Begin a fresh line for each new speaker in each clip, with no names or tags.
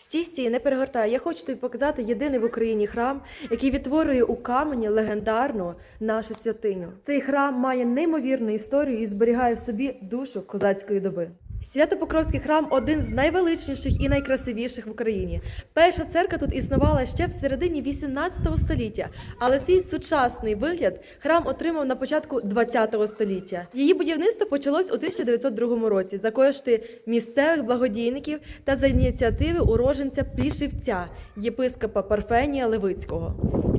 Стій, не перегортай. Я хочу тобі показати єдиний в Україні храм, який відтворює у камені легендарну нашу святиню. Цей храм має неймовірну історію і зберігає в собі душу козацької доби. Свято-Покровський храм один з найвеличніших і найкрасивіших в Україні. Перша церква тут існувала ще в середині 18 століття, але свій сучасний вигляд храм отримав на початку 20 століття. Її будівництво почалось у 1902 році за кошти місцевих благодійників та за ініціативи уроженця Плішівця, єпископа Парфенія Левицького.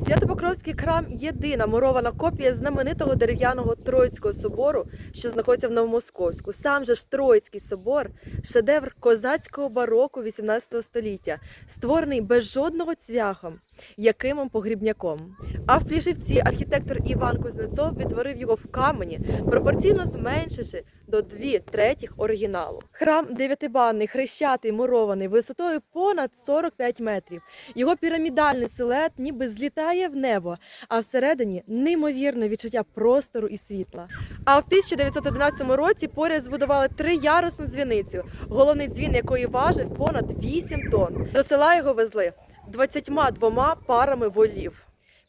Свято-Покровський храм єдина мурована копія знаменитого дерев'яного Троїцького собору, що знаходиться в Новомосковську. Сам же ж Троїцький собор шедевр козацького бароку 18 століття, створений без жодного цвяха, якимом погрібняком. А в Плішівці архітектор Іван Кузнецов відтворив його в камені, пропорційно зменшивши до дві третіх оригіналу. Храм дев'ятибанний, хрещатий, мурований, висотою понад 45 метрів. Його пірамідальний силует ніби злітає в небо, а всередині неймовірне відчуття простору і світла. А в 1911 році поряд збудували триярусну дзвіницю, головний дзвін якої важив понад 8 тонн. До села його везли 22 парами волів.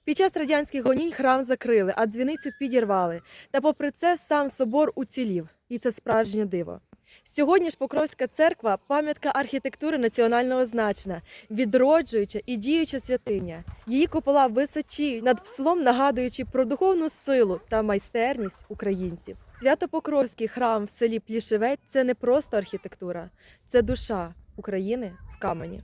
Під час радянських гонінь храм закрили, а дзвіницю підірвали. Та попри це сам собор уцілів, і це справжнє диво. Сьогодні ж Покровська церква пам'ятка архітектури національного значення, відроджуюча і діюча святиня. Її купола височі над пслом, нагадуючи про духовну силу та майстерність українців. Свято-Покровський храм в селі Плішевець це не просто архітектура, це душа України в камені.